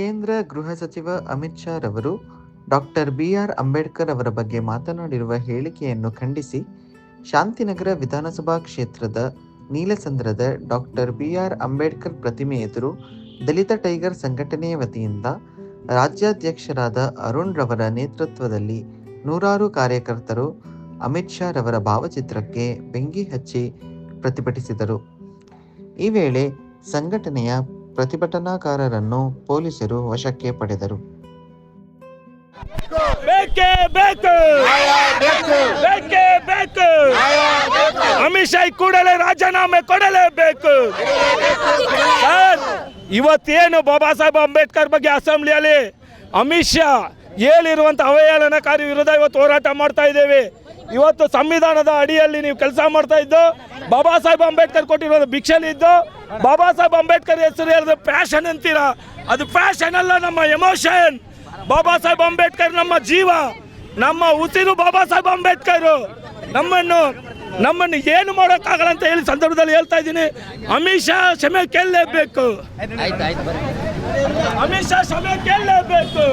ಕೇಂದ್ರ ಗೃಹ ಸಚಿವ ಅಮಿತ್ ಶಾ ರವರು, ಡಾಕ್ಟರ್ ಬಿಆರ್ ಅಂಬೇಡ್ಕರ್ ಅವರ ಬಗ್ಗೆ ಮಾತನಾಡಿರುವ ಹೇಳಿಕೆಯನ್ನು ಖಂಡಿಸಿ, ಶಾಂತಿನಗರ ವಿಧಾನಸಭಾ ಕ್ಷೇತ್ರದ ನೀಲಸಂದ್ರದ ಡಾಕ್ಟರ್ ಬಿ ಆರ್ ಅಂಬೇಡ್ಕರ್ ಪ್ರತಿಮೆ ಎದುರು ದಲಿತ ಟೈಗರ್ ಸಂಘಟನೆಯ ವತಿಯಿಂದ ರಾಜ್ಯಾಧ್ಯಕ್ಷರಾದ ಅರುಣ್ ರವರ ನೇತೃತ್ವದಲ್ಲಿ ನೂರಾರು ಕಾರ್ಯಕರ್ತರು ಅಮಿತ್ ಶಾ ರವರ ಭಾವಚಿತ್ರಕ್ಕೆ ಬೆಂಕಿ ಹಚ್ಚಿ ಪ್ರತಿಭಟಿಸಿದರು. ಈ ವೇಳೆ ಸಂಘಟನೆಯ ಪ್ರತಿಭಟನಾಕಾರರನ್ನು ಪೊಲೀಸರು ವಶಕ್ಕೆ ಪಡೆದರು. ಅಮಿತ್ ಶಾ ಕೂಡಲೇ ರಾಜೀನಾಮೆ ಕೊಡಲೇಬೇಕು ಸರ್, ಇವತ್ತೇನು ಬಾಬಾ ಸಾಹೇಬ್ ಅಂಬೇಡ್ಕರ್ ಬಗ್ಗೆ ಅಸೆಂಬ್ಲಿಯಲ್ಲಿ ಅಮಿತ್ ಶಾ ಹೇಳಿರುವಂಥ ಅವಹೇಳನಕಾರಿ ವಿರುದ್ಧ ಇವತ್ತು ಹೋರಾಟ ಮಾಡ್ತಾ ಇದ್ದೇವೆ. ಇವತ್ತು ಸಂವಿಧಾನದ ಅಡಿಯಲ್ಲಿ ನೀವು ಕೆಲಸ ಮಾಡ್ತಾ ಇದ್ದು, ಬಾಬಾ ಸಾಹೇಬ್ ಅಂಬೇಡ್ಕರ್ ಕೊಟ್ಟಿರೋದು ಭಿಕ್ಷೆಲಿ ಇದ್ದು, ಬಾಬಾ ಸಾಹೇಬ್ ಅಂಬೇಡ್ಕರ್ ಹೆಸರು ಹೇಳಿದ್ರೆ ಫ್ಯಾಷನ್ ಅಂತೀರಾ? ಅದು ಫ್ಯಾಷನ್ ಅಲ್ಲ, ನಮ್ಮ ಎಮೋಷನ್ ಬಾಬಾ ಸಾಹೇಬ್ ಅಂಬೇಡ್ಕರ್ ನಮ್ಮ ಜೀವ. ನಮ್ಮ ಉಸಿರು ಬಾಬಾ ಸಾಹೇಬ್ ಅಂಬೇಡ್ಕರ್. ನಮ್ಮನ್ನು ನಮ್ಮನ್ನು ಏನು ಮಾಡೋಕ್ಕಾಗಲ್ಲ ಅಂತ ಹೇಳಿ ಸಂದರ್ಭದಲ್ಲಿ ಹೇಳ್ತಾ ಇದ್ದೀನಿ. ಅಮಿತ್ ಶಾ ಕ್ಷಮೆ ಕೇಳಲೇಬೇಕು. ಅಮಿತ್ ಶಾ ಸಭೆ ಕೇಳಲೇಬೇಕು